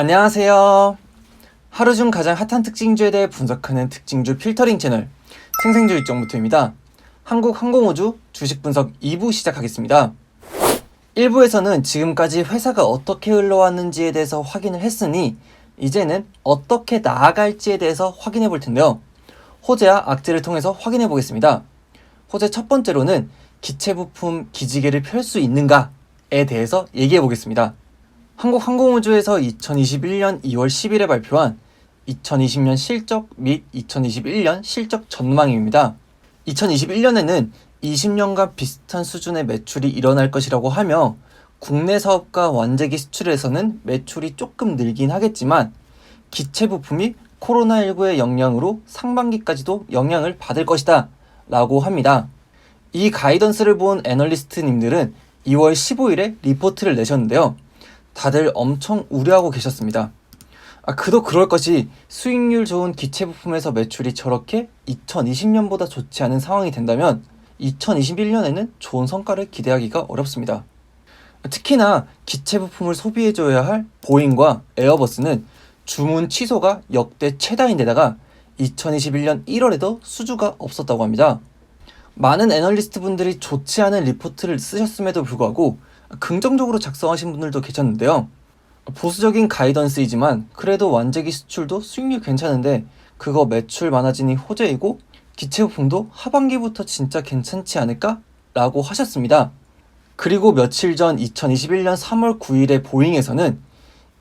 안녕하세요. 하루 중 가장 핫한 특징주에 대해 분석하는 특징주 필터링 채널 생생주 일정부터입니다. 한국 항공우주 주식 분석 2부 시작하겠습니다. 1부에서는 지금까지 회사가 어떻게 흘러왔는지에 대해서 확인을 했으니 이제는 어떻게 나아갈지에 대해서 확인해 볼 텐데요. 호재와 악재를 통해서 확인해 보겠습니다. 호재 첫 번째로는 기체 부품 기지개를 펼 수 있는가에 대해서 얘기해 보겠습니다. 한국항공우주에서 2021년 2월 10일에 발표한 2020년 실적 및 2021년 실적 전망입니다. 2021년에는 20년간 비슷한 수준의 매출이 일어날 것이라고 하며 국내 사업과 완제기 수출에서는 매출이 조금 늘긴 하겠지만 기체 부품이 코로나19의 영향으로 상반기까지도 영향을 받을 것이다 라고 합니다. 이 가이던스를 본 애널리스트님들은 2월 15일에 리포트를 내셨는데요. 다들 엄청 우려하고 계셨습니다. 아, 그도 그럴 것이 수익률 좋은 기체 부품에서 매출이 저렇게 2020년보다 좋지 않은 상황이 된다면 2021년에는 좋은 성과를 기대하기가 어렵습니다. 특히나 기체 부품을 소비해줘야 할 보잉과 에어버스는 주문 취소가 역대 최다인데다가 2021년 1월에도 수주가 없었다고 합니다. 많은 애널리스트 분들이 좋지 않은 리포트를 쓰셨음에도 불구하고 긍정적으로 작성하신 분들도 계셨는데요. 보수적인 가이던스이지만 그래도 완제기 수출도 수익률 괜찮은데 그거 매출 많아지니 호재이고 기체 부품도 하반기부터 진짜 괜찮지 않을까? 라고 하셨습니다. 그리고 며칠 전 2021년 3월 9일에 보잉에서는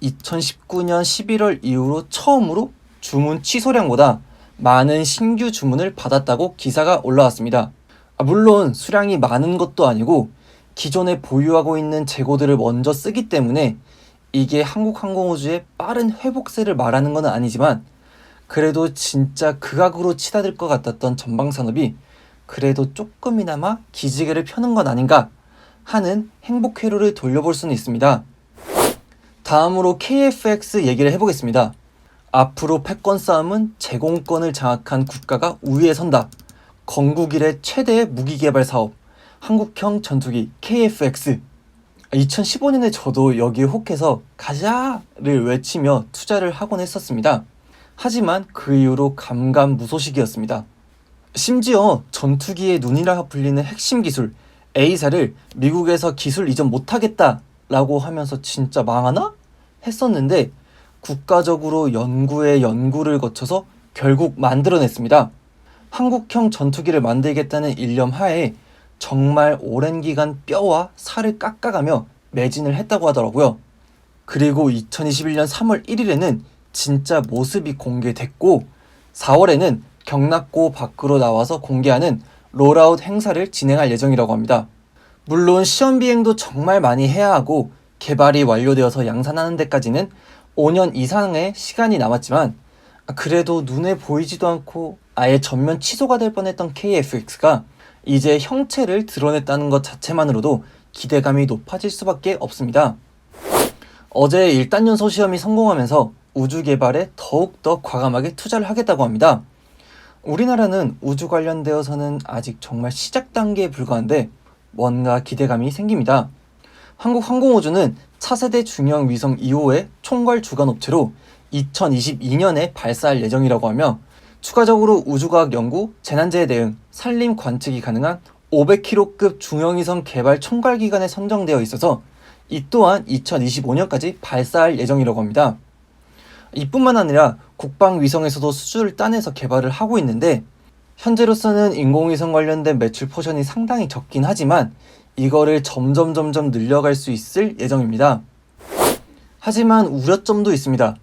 2019년 11월 이후로 처음으로 주문 취소량보다 많은 신규 주문을 받았다고 기사가 올라왔습니다. 아, 물론 수량이 많은 것도 아니고 기존에 보유하고 있는 재고들을 먼저 쓰기 때문에 이게 한국항공우주의 빠른 회복세를 말하는 건 아니지만 그래도 진짜 극악으로 치닫을 것 같았던 전방산업이 그래도 조금이나마 기지개를 펴는 건 아닌가 하는 행복 회로를 돌려볼 수는 있습니다. 다음으로 KFX 얘기를 해보겠습니다. 앞으로 패권 싸움은 제공권을 장악한 국가가 우위에 선다. 건국 이래 최대의 무기 개발 사업 한국형 전투기 KFX 2015년에 저도 여기에 혹해서 가자를 외치며 투자를 하곤 했었습니다. 하지만 그 이후로 감감무소식이었습니다. 심지어 전투기의 눈이라 불리는 핵심 기술 A사를 미국에서 기술 이전 못하겠다라고 하면서 진짜 망하나? 했었는데 국가적으로 연구에 연구를 거쳐서 결국 만들어냈습니다. 한국형 전투기를 만들겠다는 일념 하에 정말 오랜 기간 뼈와 살을 깎아가며 매진을 했다고 하더라고요. 그리고 2021년 3월 1일에는 진짜 모습이 공개됐고 4월에는 경납고 밖으로 나와서 공개하는 롤아웃 행사를 진행할 예정이라고 합니다. 물론 시험 비행도 정말 많이 해야 하고 개발이 완료되어서 양산하는 데까지는 5년 이상의 시간이 남았지만 그래도 눈에 보이지도 않고 아예 전면 취소가 될 뻔했던 KFX가 이제 형체를 드러냈다는 것 자체만으로도 기대감이 높아질 수밖에 없습니다. 어제 1단연소 시험이 성공하면서 우주 개발에 더욱더 과감하게 투자를 하겠다고 합니다. 우리나라는 우주 관련되어서는 아직 정말 시작 단계에 불과한데 뭔가 기대감이 생깁니다. 한국항공우주는 차세대 중형 위성 2호의 총괄 주관 업체로 2022년에 발사할 예정이라고 하며 추가적으로 우주과학 연구, 재난재해 대응, 산림 관측이 가능한 500km급 중형위성 개발 총괄 기관에 선정되어 있어서 이 또한 2025년까지 발사할 예정이라고 합니다. 이뿐만 아니라 국방위성에서도 수주를 따내서 개발을 하고 있는데 현재로서는 인공위성 관련된 매출 포션이 상당히 적긴 하지만 이거를 점점 점점 늘려갈 수 있을 예정입니다. 하지만 우려점도 있습니다.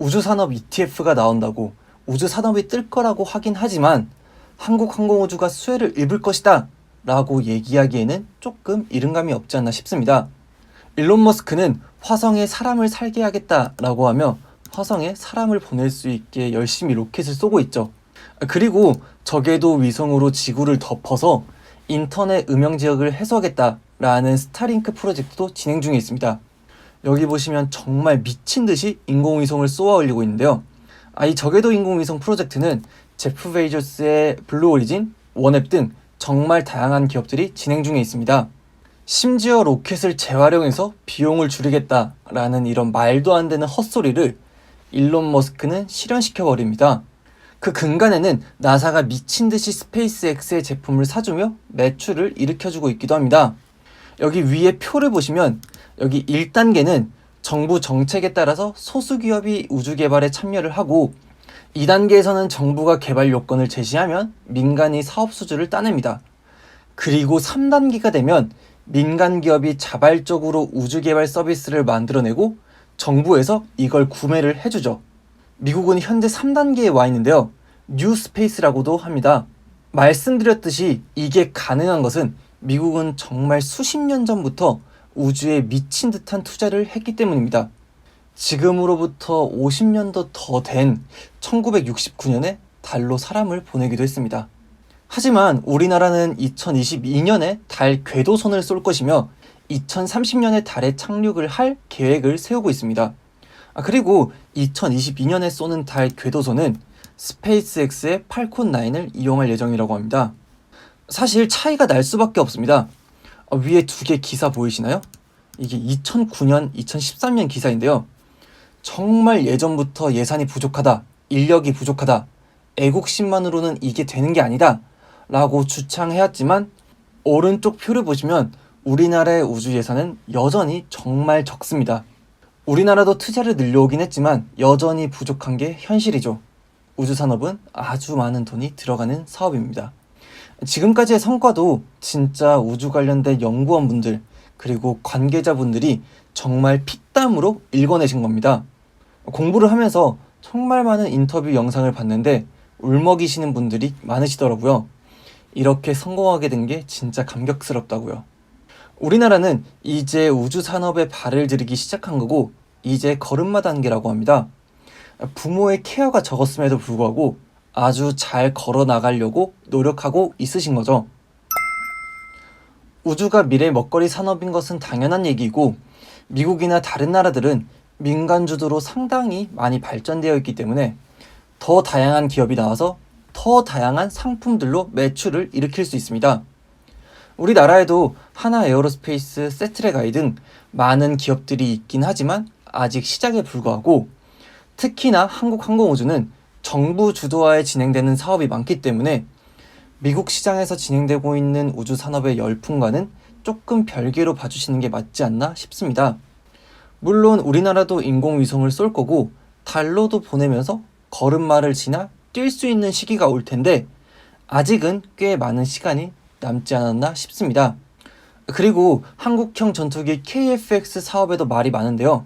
우주산업 ETF가 나온다고 우주 산업이 뜰 거라고 하긴 하지만 한국 항공우주가 수혜를 입을 것이다 라고 얘기하기에는 조금 이른감이 없지 않나 싶습니다. 일론 머스크는 화성에 사람을 살게 하겠다라고 하며 화성에 사람을 보낼 수 있게 열심히 로켓을 쏘고 있죠. 그리고 적에도 위성으로 지구를 덮어서 인터넷 음영 지역을 해소하겠다라는 스타링크 프로젝트도 진행 중에 있습니다. 여기 보시면 정말 미친 듯이 인공위성을 쏘아 올리고 있는데요. 아, 이 저궤도 인공위성 프로젝트는 제프 베이저스의 블루 오리진, 원앱 등 정말 다양한 기업들이 진행 중에 있습니다. 심지어 로켓을 재활용해서 비용을 줄이겠다라는 이런 말도 안 되는 헛소리를 일론 머스크는 실현시켜 버립니다. 그 근간에는 나사가 미친 듯이 스페이스X의 제품을 사주며 매출을 일으켜주고 있기도 합니다. 여기 위에 표를 보시면 여기 1단계는 정부 정책에 따라서 소수 기업이 우주 개발에 참여를 하고 2단계에서는 정부가 개발 요건을 제시하면 민간이 사업 수주를 따냅니다. 그리고 3단계가 되면 민간 기업이 자발적으로 우주 개발 서비스를 만들어내고 정부에서 이걸 구매를 해주죠. 미국은 현재 3단계에 와 있는데요. 뉴 스페이스라고도 합니다. 말씀드렸듯이 이게 가능한 것은 미국은 정말 수십 년 전부터 우주에 미친 듯한 투자를 했기 때문입니다. 지금으로부터 50년도 더 된 1969년에 달로 사람을 보내기도 했습니다. 하지만 우리나라는 2022년에 달 궤도선을 쏠 것이며 2030년에 달에 착륙을 할 계획을 세우고 있습니다. 아, 그리고 2022년에 쏘는 달 궤도선은 스페이스X의 팔콘 9을 이용할 예정이라고 합니다. 사실 차이가 날 수밖에 없습니다. 아, 위에 두 개 기사 보이시나요? 이게 2009년, 2013년 기사인데요. 정말 예전부터 예산이 부족하다, 인력이 부족하다, 애국심만으로는 이게 되는 게 아니다 라고 주창해왔지만 오른쪽 표를 보시면 우리나라의 우주 예산은 여전히 정말 적습니다. 우리나라도 투자를 늘려오긴 했지만 여전히 부족한 게 현실이죠. 우주 산업은 아주 많은 돈이 들어가는 사업입니다. 지금까지의 성과도 진짜 우주 관련된 연구원분들 그리고 관계자분들이 정말 피땀으로 읽어내신 겁니다. 공부를 하면서 정말 많은 인터뷰 영상을 봤는데 울먹이시는 분들이 많으시더라고요. 이렇게 성공하게 된 게 진짜 감격스럽다고요. 우리나라는 이제 우주 산업에 발을 들이기 시작한 거고 이제 걸음마 단계라고 합니다. 부모의 케어가 적었음에도 불구하고 아주 잘 걸어 나가려고 노력하고 있으신 거죠. 우주가 미래 먹거리 산업인 것은 당연한 얘기고 미국이나 다른 나라들은 민간 주도로 상당히 많이 발전되어 있기 때문에 더 다양한 기업이 나와서 더 다양한 상품들로 매출을 일으킬 수 있습니다. 우리나라에도 하나 에어로스페이스, 세트레가이 등 많은 기업들이 있긴 하지만 아직 시작에 불과하고 특히나 한국항공우주는 정부 주도하에 진행되는 사업이 많기 때문에 미국 시장에서 진행되고 있는 우주 산업의 열풍과는 조금 별개로 봐주시는 게 맞지 않나 싶습니다. 물론 우리나라도 인공위성을 쏠 거고 달로도 보내면서 걸음마를 지나 뛸 수 있는 시기가 올 텐데 아직은 꽤 많은 시간이 남지 않았나 싶습니다. 그리고 한국형 전투기 KFX 사업에도 말이 많은데요.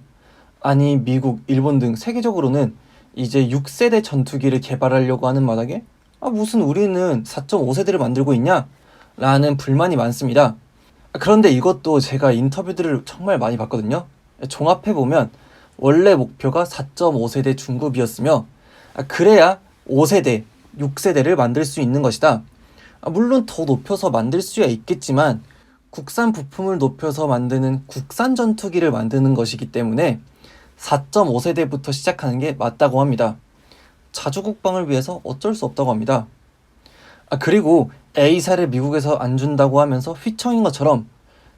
아니 미국, 일본 등 세계적으로는 이제 6세대 전투기를 개발하려고 하는 마당에 아, 무슨 우리는 4.5세대를 만들고 있냐? 라는 불만이 많습니다. 그런데 이것도 제가 인터뷰들을 정말 많이 봤거든요. 종합해보면 원래 목표가 4.5세대 중급이었으며 아, 그래야 5세대, 6세대를 만들 수 있는 것이다. 아, 물론 더 높여서 만들 수야 있겠지만 국산 부품을 높여서 만드는 국산 전투기를 만드는 것이기 때문에 4.5세대부터 시작하는 게 맞다고 합니다. 자주 국방을 위해서 어쩔 수 없다고 합니다. 아, 그리고 A사를 미국에서 안 준다고 하면서 휘청인 것처럼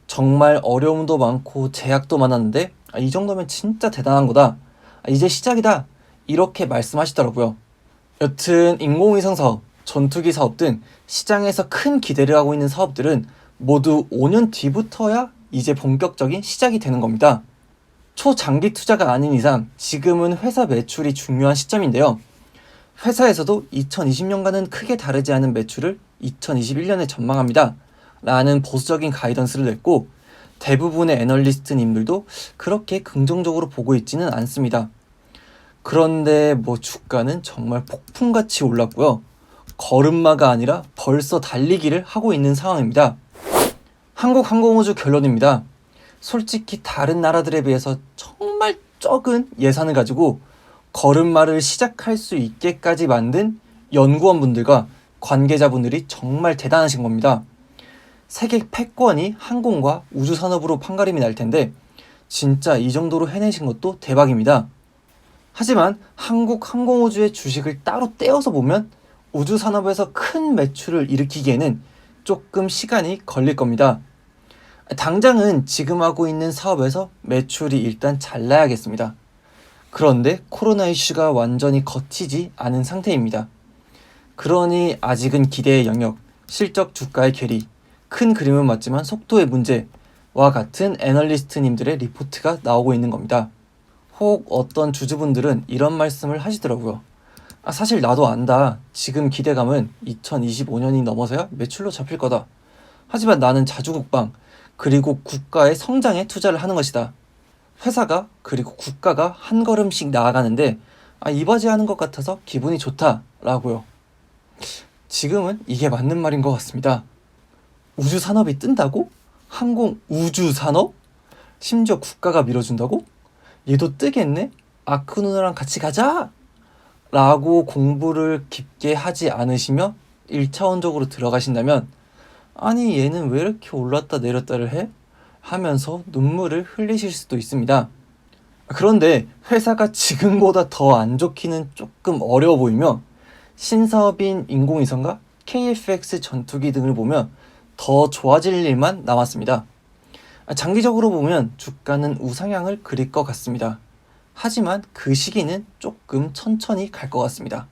정말 어려움도 많고 제약도 많았는데 아, 이 정도면 진짜 대단한 거다. 아, 이제 시작이다. 이렇게 말씀하시더라고요. 여튼 인공위성 사업, 전투기 사업 등 시장에서 큰 기대를 하고 있는 사업들은 모두 5년 뒤부터야 이제 본격적인 시작이 되는 겁니다. 초장기 투자가 아닌 이상 지금은 회사 매출이 중요한 시점인데요. 회사에서도 2020년과는 크게 다르지 않은 매출을 2021년에 전망합니다. 라는 보수적인 가이던스를 냈고 대부분의 애널리스트님들도 그렇게 긍정적으로 보고 있지는 않습니다. 그런데 뭐 주가는 정말 폭풍같이 올랐고요. 걸음마가 아니라 벌써 달리기를 하고 있는 상황입니다. 한국항공우주 결론입니다. 솔직히 다른 나라들에 비해서 정말 적은 예산을 가지고 걸음마를 시작할 수 있게까지 만든 연구원분들과 관계자분들이 정말 대단하신 겁니다. 세계 패권이 항공과 우주 산업으로 판가름이 날 텐데 진짜 이 정도로 해내신 것도 대박입니다. 하지만 한국 항공우주의 주식을 따로 떼어서 보면 우주 산업에서 큰 매출을 일으키기에는 조금 시간이 걸릴 겁니다. 당장은 지금 하고 있는 사업에서 매출이 일단 잘 나야겠습니다. 그런데 코로나 이슈가 완전히 거치지 않은 상태입니다. 그러니 아직은 기대의 영역, 실적 주가의 괴리, 큰 그림은 맞지만 속도의 문제와 같은 애널리스트님들의 리포트가 나오고 있는 겁니다. 혹 어떤 주주분들은 이런 말씀을 하시더라고요. 아, 사실 나도 안다. 지금 기대감은 2025년이 넘어서야 매출로 잡힐 거다. 하지만 나는 자주국방, 그리고 국가의 성장에 투자를 하는 것이다. 회사가, 그리고 국가가 한 걸음씩 나아가는데, 아, 이바지 하는 것 같아서 기분이 좋다. 라고요. 지금은 이게 맞는 말인 것 같습니다. 우주 산업이 뜬다고? 항공 우주 산업? 심지어 국가가 밀어준다고? 얘도 뜨겠네? 아크 누나랑 같이 가자! 라고 공부를 깊게 하지 않으시며 1차원적으로 들어가신다면 아니 얘는 왜 이렇게 올랐다 내렸다를 해? 하면서 눈물을 흘리실 수도 있습니다. 그런데 회사가 지금보다 더 안 좋기는 조금 어려워 보이며 신사업인 인공위성과 KFX 전투기 등을 보면 더 좋아질 일만 남았습니다. 장기적으로 보면 주가는 우상향을 그릴 것 같습니다. 하지만 그 시기는 조금 천천히 갈 것 같습니다.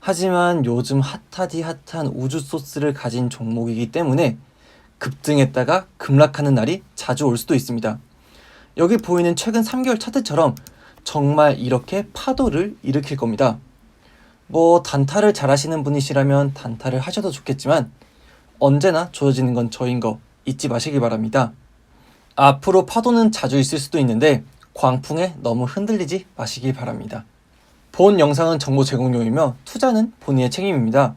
하지만 요즘 핫하디 핫한 우주 소스를 가진 종목이기 때문에 급등했다가 급락하는 날이 자주 올 수도 있습니다. 여기 보이는 최근 3개월 차트처럼 정말 이렇게 파도를 일으킬 겁니다. 뭐 단타를 잘 하시는 분이시라면 단타를 하셔도 좋겠지만 언제나 조져지는 건 저인 거 잊지 마시기 바랍니다. 앞으로 파도는 자주 있을 수도 있는데 광풍에 너무 흔들리지 마시기 바랍니다. 본 영상은 정보 제공용이며 투자는 본인의 책임입니다.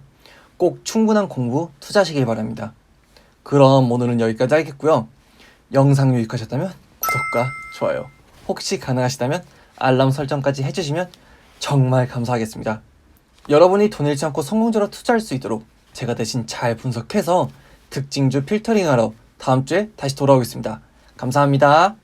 꼭 충분한 공부 투자하시길 바랍니다. 그럼 오늘은 여기까지 하겠고요. 영상 유익하셨다면 구독과 좋아요, 혹시 가능하시다면 알람 설정까지 해주시면 정말 감사하겠습니다. 여러분이 돈 잃지 않고 성공적으로 투자할 수 있도록 제가 대신 잘 분석해서 특징주 필터링하러 다음 주에 다시 돌아오겠습니다. 감사합니다.